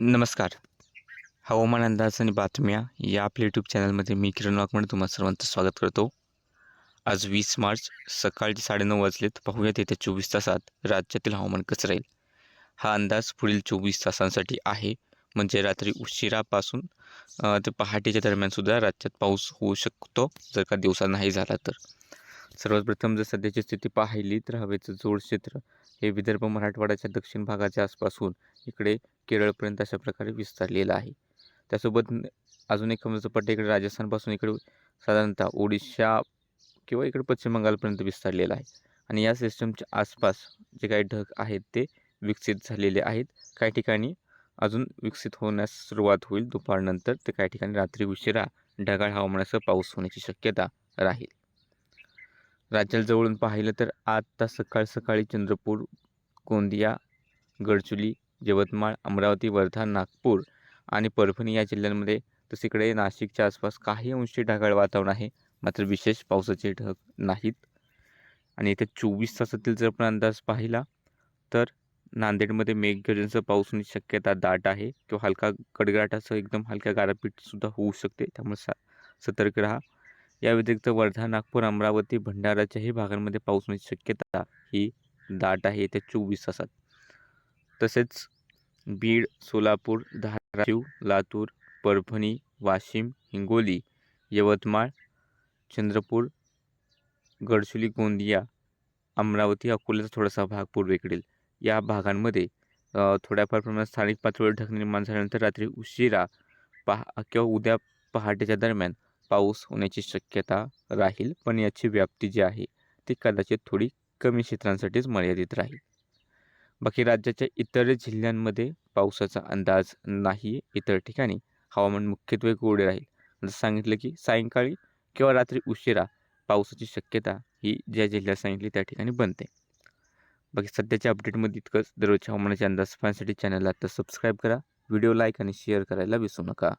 नमस्कार. हवामान अंदाज आणि बातम्या या आपल्या यूट्यूब चॅनलमध्ये मी किरण वाघमणे तुम्हा सर्वांचं स्वागत करतो. आज वीस मार्च सकाळचे साडेनऊ वाजलेत. पाहूयात येत्या चोवीस तासात राज्यातील हवामान कसं राहील. हा अंदाज पुढील चोवीस तासांसाठी आहे. म्हणजे रात्री उशिरापासून ते पहाटेच्या दरम्यानसुद्धा राज्यात पाऊस होऊ शकतो जर का दिवसा नाही झाला तर. सर्वात प्रथम जर सध्याची स्थिती पाहिली तर हवेचं जोड क्षेत्र हे विदर्भ मराठवाड्याच्या दक्षिण भागाच्या आसपासून इकडे केरळपर्यंत अशा प्रकारे विस्तारलेलं आहे. त्यासोबत अजून एक समजा पट्टा इकडे राजस्थानपासून इकडे साधारणतः ओडिशा किंवा इकडे पश्चिम बंगालपर्यंत विस्तारलेलं आहे. आणि या सिस्टमच्या आसपास जे काही ढग आहेत ते विकसित झालेले आहेत. काही ठिकाणी अजून विकसित होण्यास सुरुवात होईल. दुपारनंतर तर काही ठिकाणी रात्री उशिरा ढगाळ हवामानासह पाऊस होण्याची शक्यता राहील. राज्याला जवळून पाहिलं तर आत्ता सकाळ सकाळी चंद्रपूर गोंदिया गडचुली यवतमाळ अमरावती वर्धा नागपूर आणि परभणी या जिल्ह्यांमध्ये तसेकडे इकडे नाशिकच्या आसपास काही अंशी ढगाळ वातावरण आहे. मात्र विशेष पावसाचे ढग नाहीत. आणि येत्या चोवीस तासातील जर आपण अंदाज पाहिला तर नांदेडमध्ये मेघगर्जनेसह पाऊस होण्याची शक्यता दाट आहे किंवा हलका कडगडाटासह एकदम हलक्या गारपीटसुद्धा होऊ शकते. त्यामुळे सा सतर्क राहा. या व्यतिरिक्त वर्धा नागपूर अमरावती भंडाराच्याही भागांमध्ये पाऊस होण्याची शक्यता ही दाट आहे. येत्या चोवीस तासात. तसेच बीड सोलापूर धाराशिव लातूर परभणी वाशिम हिंगोली यवतमाळ चंद्रपूर गडचिरोली गोंदिया अमरावती अकोल्याचा थोडासा भाग पूर्वेकडील या भागांमध्ये थोड्याफार प्रमाणात स्थानिक पातळीवर ढग निर्माण झाल्यानंतर रात्री उशिरा पहा किंवा उद्या पहाटेच्या दरम्यान पाऊस होण्याची शक्यता राहील पण याची व्याप्ती जी आहे ती कदाचित थोडी कमी क्षेत्रांसाठीच मर्यादित राहील. बाकी राज्याच्या इतर जिल्ह्यांमध्ये पावसाचा अंदाज नाही इतर ठिकाणी हवामान मुख्यत्वे कोरडे राहील. जसं सांगितलं की सायंकाळी किंवा रात्री उशिरा पावसाची शक्यता ही ज्या जिल्ह्यात सांगितली त्या ठिकाणी बनते. बाकी सध्याच्या अपडेटमध्ये इतकंच. दररोजच्या हवामानाचे अंदाज पाहण्यासाठी चॅनलला आता सबस्क्राईब करा. व्हिडिओ लाईक आणि शेअर करायला विसरू नका.